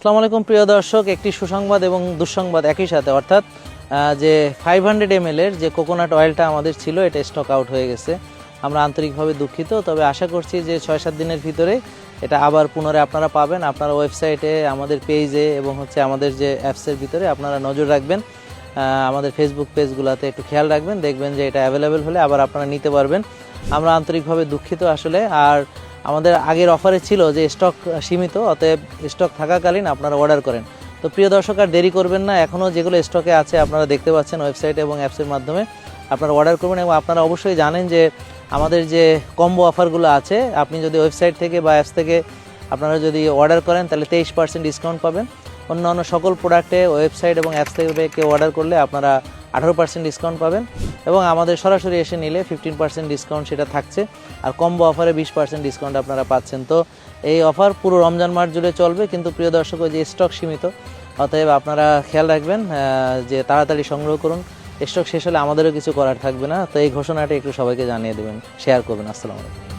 আসসালামু আলাইকুম, প্রিয় দর্শক। একটি সুসংবাদ এবং দুঃসংবাদ একই সাথে, অর্থাৎ যে ফাইভ হান্ড্রেড এম এর যে কোকোনাট অয়েলটা আমাদের ছিল, এটা স্টক আউট হয়ে গেছে। আমরা আন্তরিকভাবে দুঃখিত, তবে আশা করছি যে ছয় সাত দিনের ভিতরে এটা আবার পুনরায় আপনারা পাবেন। আপনারা ওয়েবসাইটে আমাদের পেজে এবং হচ্ছে আমাদের যে অ্যাপসের ভিতরে আপনারা নজর রাখবেন। আমাদের ফেসবুক পেজগুলোতে একটু খেয়াল রাখবেন, দেখবেন যে এটা অ্যাভেলেবেল হলে আবার আপনারা নিতে পারবেন। আমরা আন্তরিকভাবে দুঃখিত আসলে। আর আমাদের আগের অফারে ছিল যে স্টক সীমিত, অতএব স্টক থাকাকালীন আপনারা অর্ডার করেন। তো প্রিয় দর্শক, আর দেরি করবেন না এখনও যেগুলো স্টকে আছে আপনারা দেখতে পাচ্ছেন ওয়েবসাইট এবং অ্যাপসের মাধ্যমে। আপনারা অর্ডার করবেন এবং আপনারা অবশ্যই জানেন যে আমাদের যে কম্বো অফারগুলো আছে, আপনি যদি ওয়েবসাইট থেকে বা অ্যাপস থেকে আপনারা যদি অর্ডার করেন, তাহলে তেইশ পার্সেন্ট ডিসকাউন্ট পাবেন। অন্যান্য সকল প্রোডাক্টে, ওয়েবসাইট এবং অ্যাপস থেকে অর্ডার করলে আপনারা আঠারো পার্সেন্ট ডিসকাউন্ট পাবেন এবং আমাদের সরাসরি এসে নিলে ফিফটিন পার্সেন্ট ডিসকাউন্ট সেটা থাকছে। আর কম্বো অফারে বিশ পার্সেন্ট ডিসকাউন্ট আপনারা পাচ্ছেন। তো এই অফার পুরো রমজান মাস জুড়ে চলবে, কিন্তু প্রিয় দর্শক, ওই যে স্টক সীমিত, অতএব আপনারা খেয়াল রাখবেন যে তাড়াতাড়ি সংগ্রহ করুন। স্টক শেষ হলে আমাদেরও কিছু করার থাকবে না। তো এই ঘোষণাটা একটু সবাইকে জানিয়ে দেবেন। শেয়ার করবেন। আসসালামু আলাইকুম।